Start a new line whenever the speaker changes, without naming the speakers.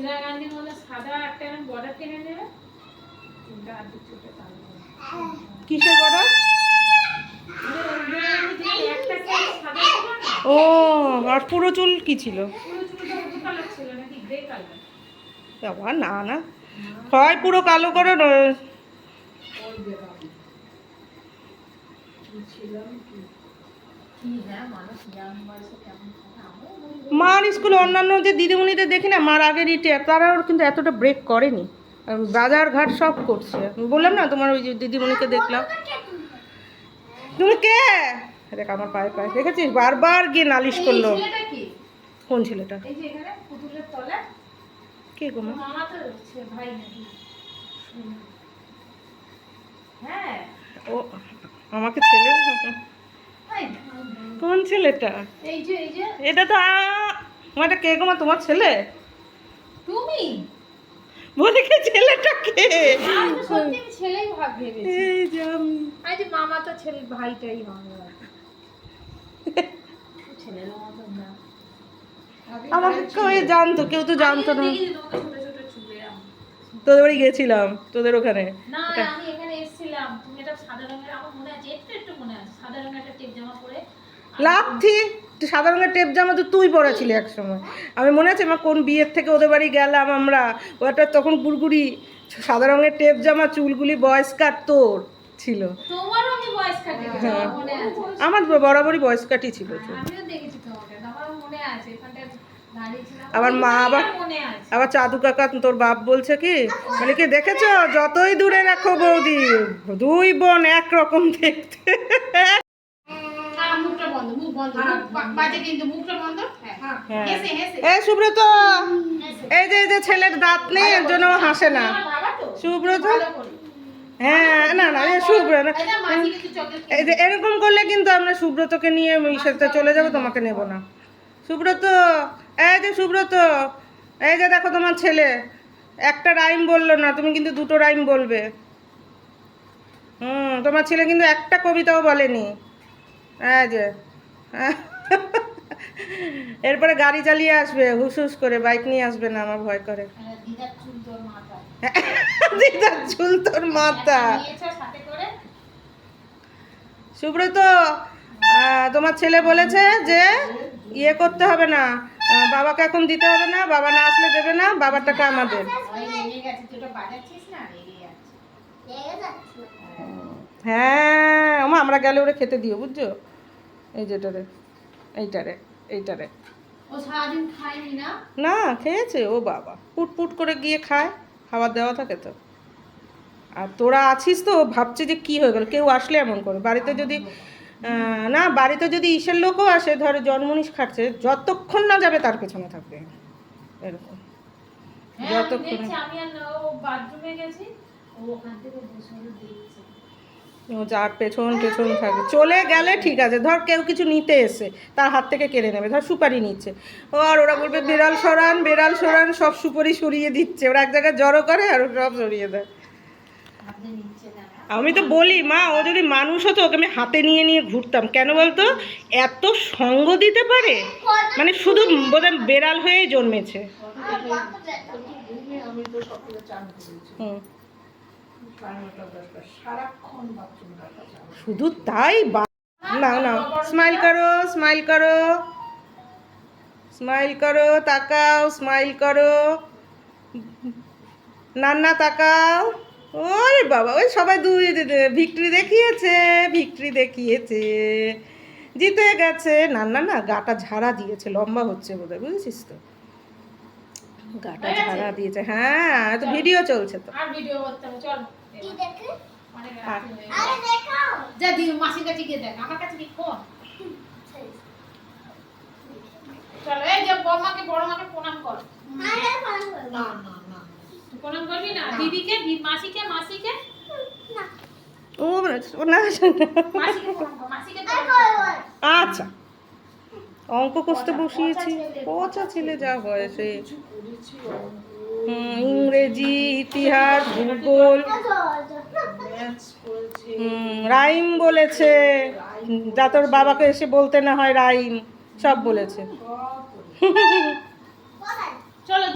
ইন্দিরা গান্ধীর মধ্যে সাদা একটা বর্ডার টেনে নেবে?
কিসের
না?
ও আর পুরো চুল কি ছিল? বাবা না না। হয় পুরো কালো করো নয়। মার স্কুলে অন্যান্য যে দিদিমণিদের দেখি না মার আগে রিটায়ার তারাও কিন্তু এতটা ব্রেক করেনি। বাজার ঘাট সব করছে। বললাম না তোমার ওই যে দিদিমণিকে দেখলাম। তুমি কে? দেখ আমার পায়ে পায়ে। দেখেছিস? বারবার গিয়ে নালিশ করল। কোন ছেলেটা? কে গো
হ্যাঁ।
ও আমাকে ছেলে? কোন ছেলেটা?
এই যে এই যে।
এটা তো আমার এটা কে গো তোমার ছেলে?
তুমি?
বলে কে ছেলেটা কে?
আমি তো সত্যি ছেলেই ভাব ভেবেছি
এই যে
আই মামা তো ছেলে ভাইটাই হবে। ছেলের মতো না
আমাকে কেউ জানতো কেউ তো জানতো না। তোদের বাড়ি গেছিলাম তোদের ওখানে।
না আমি তুমি একটা সাদা রঙের আমার মনে আছে একটু একটু মনে আছে সাদা রঙের একটা টেপ জামা পরে
লাথি তুই সাদা রঙের টেপ জামা তো তুই পরেছিলি এক সময় আমি মনে আছে আমার কোন বিয়ের থেকে ওদের বাড়ি গেলাম আমরা ওটা তখন গুড়গুড়ি সাদা রঙের টেপ জামা চুলগুলি বয়স কাট তোর ছিল।
কাটিয়েছি আমার
আমার বরাবরই বয়স কাটই ছিল
আমিও দেখেছি তোমাকে আমারও মনে আছে
আবার মা আবার আবার চাদু কাকা তোর বাপ বলছে কি? মানে কি দেখেছ? যতই দূরে রাখো বৌদি দুই বোন একরকম দেখতে।
আর মুখটা বন্ধ মুখ বন্ধ মুখ বা- বাজে কিন্তু মুখটা বন্ধ? হ্যাঁ।
হ্যাঁ।
হেসে হেসে।
এই সুব্রত এই যে এই যে ছেলের দাঁত নেই এর জন্য হাসে না। সুব্রত? হ্যাঁ না না এই
যে
এরকম করলে কিন্তু আমরা সুব্রতকে নিয়ে ওই সাথে চলে যাব তোমাকে নেব না। সুব্রত এই যে সুব্রত এই যে দেখো তোমার ছেলে। একটা রাইম বলল না তুমি কিন্তু দুটো রাইম বলবে। হুম তোমার ছেলে কিন্তু একটা কবিতাও বলেনি। এই যে। এরপরে গাড়ি চালিয়ে আসবে হুস হুস করে বাইক নিয়ে আসবে না আমার ভয় করে।
দিদার চুল তোর
মাথা। সুব্রত তোমার ছেলে বলেছে যে ইয়ে করতে হবে না। বাবাকে এখন দিতে হবে না বাবা না আসলে দেবে না বাবার টাকা আমাদের। হ্যাঁ ওমা আমরা গেলে ওরে খেতে দিও বুঝছ? এই যেটারে এইটারে এইটারে
না?
খেয়েছে ও বাবা। পুট পুট করে গিয়ে খায় খাবার দেওয়া থাকে তো। আর তোরা আছিস তো ভাবছে যে কি হয়ে গেল কেউ আসলে এমন করে। বাড়িতে যদি না বাড়িতে যদি ইসের লোকও আসে ধরো জন্মনিস খাচ্ছে যতক্ষণ না যাবে তার পেছনে থাকবে। এরকম।
হ্যাঁ
যতক্ষণ
ও
যার পেছন পেছন থাকে চলে গেলে ঠিক আছে ধর কেউ কিছু নিতে এসে তার হাত থেকে কেড়ে নেবে ধর সুপারি নিচ্ছে। ও আর ওরা বলবে বেড়াল সরান বেড়াল সরান সব সুপারি সরিয়ে দিচ্ছে। ওরা এক জায়গায় জড়ো করে আর ও সব সরিয়ে দেয়। আমি তো বলি, মা, ও যদি মানুষ হতো, ওকে আমি হাতে নিয়ে নিয়ে ঘুরতাম। কেন বলতো? এত সঙ্গ দিতে পারে? মানে শুধু বোধহয় বেড়াল হয়েই জন্মেছে। শুধু তাই না না স্মাইল করো স্মাইল করো। স্মাইল করো, তাকাও, স্মাইল করো। নান্না, তাকাও। ওরে বাবা ওই সবাই দুই ভিক্টরি দেখিয়েছে ভিক্টরি দেখিয়েছে। জিতে গেছে। না না না গাটা ঝাড়া দিয়েছে লম্বা হচ্ছে বোধহয় বুঝেছিস তো? গাটা ঝাড়া দিয়েছে হ্যাঁ তো ভিডিও চলছে তো।
আর ভিডিও করতে হবে চল।
আর-
হয়ে গেছে। যা দি মাসির কাছে গিয়ে দেখ আমার কাছে কি ফোন চলো এই যে বড়মাকে বড় মাকে প্রণাম কর। না না না প্রণাম করবি না? দিদিকে মাসিকে মাসিকে?
ও ও না। আচ্ছা। অঙ্ক কষতে বসিয়েছি। পচা ছেলে যা হয় সে ইংরেজি ইতিহাস ভূগোল। রাইম বলেছে। যা তোর বাবাকে এসে বলতে না হয় রাইম সব বলেছে।
চলো।